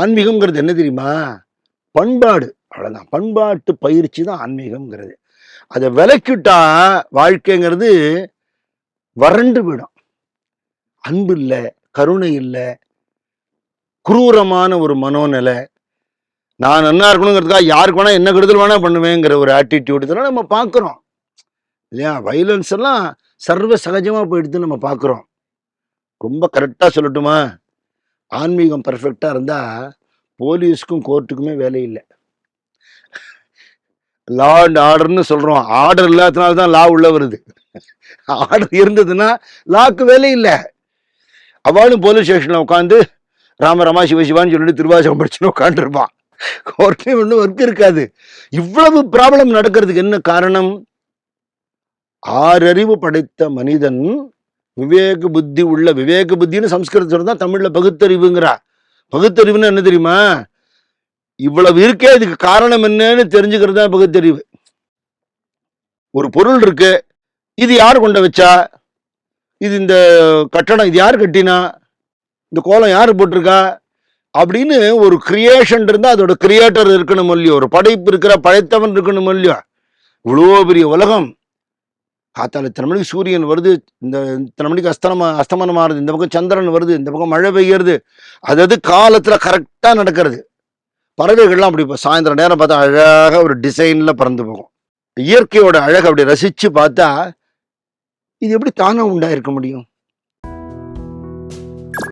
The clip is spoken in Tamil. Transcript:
ஆன்மீகம்ங்கிறது என்ன தெரியுமா? பண்பாடு. அவ்வளோதான் பண்பாட்டு பயிற்சி தான் ஆன்மீகம்ங்கிறது. அதை விலக்கிட்டா வாழ்க்கைங்கிறது வறண்டு போயிடும். அன்பு இல்லை கருணை இல்லை குரூரமான ஒரு மனோநிலை. நான் நல்லா இருக்கணுங்கிறதுக்காக யாருக்கு வேணா என்ன கெடுதல் வேணா பண்ணுவேங்கிற ஒரு ஆட்டிடியூட் இதெல்லாம் நம்ம பார்க்குறோம். இல்லையா? வைலன்ஸ் எல்லாம் சர்வ சகஜமாக போயிடுது நம்ம பார்க்குறோம். ரொம்ப கரெக்டாக சொல்லட்டுமா? ஆன்மீகம் பர்ஃபெக்டாக இருந்தால் போலீஸ்க்கும் கோர்ட்டுக்குமே வேலை இல்லை. லா அண்ட் ஆர்டர்னு சொல்கிறோம் ஆர்டர் இல்லாததுனால தான் லா உள்ள வருது. ஆர்டர் இருந்ததுன்னா லாக்கு வேலை இல்லை. அவளும் போலீஸ் ஸ்டேஷனில் உட்காந்து ராம ரமா சிவ சிவான்னு சொல்லிட்டு திருவாசகம் படிச்சுன்னு உட்காந்துருப்பான் கோர்ட்லேயும் ஒன்றும் ஒர்க் இருக்காது. இவ்வளவு ப்ராப்ளம் நடக்கிறதுக்கு என்ன காரணம்? ஆறறிவு படைத்த மனிதன் விவேக புத்தி உள்ள விவேக புத்தின்னு சம்ஸ்கிருதத்தில் தான் தமிழில் பகுத்தறிவுங்கிறா பகுத்தறிவுன்னு என்ன தெரியுமா? இவ்வளவு இருக்கே இதுக்கு காரணம் என்னன்னு தெரிஞ்சுக்கிறது தான் பகுத்தறிவு. ஒரு பொருள் இருக்கு இது யார் கொண்டு வச்சா? இது இந்த கட்டடம் இது யார் கட்டினா? இந்த கோலம் யார் போட்டிருக்கா? அப்படின்னு ஒரு கிரியேஷன் இருந்தால் அதோட கிரியேட்டர் இருக்கணும் இல்லையோ ஒரு படைப்பு இருக்கிற படைத்தவன் இருக்கணும் இல்லையோ இவ்வளோ பெரிய உலகம். காத்தால இத்தனை மணிக்கு சூரியன் வருது இந்த இத்தனை மணிக்கு அஸ்தமன அஸ்தமனம் ஆகுது இந்த பக்கம் சந்திரன் வருது இந்த பக்கம் மழை பெய்யறது அதாவது காலத்தில் கரெக்டாக நடக்கிறது. பறவைகள்லாம் அப்படி இப்போ சாயந்தரம் நேரம் பார்த்தா அழகாக ஒரு டிசைனில் பறந்து போகும். இயற்கையோட அழகை அப்படி ரசித்து பார்த்தா இது எப்படி தானாக உண்டாயிருக்க முடியும்?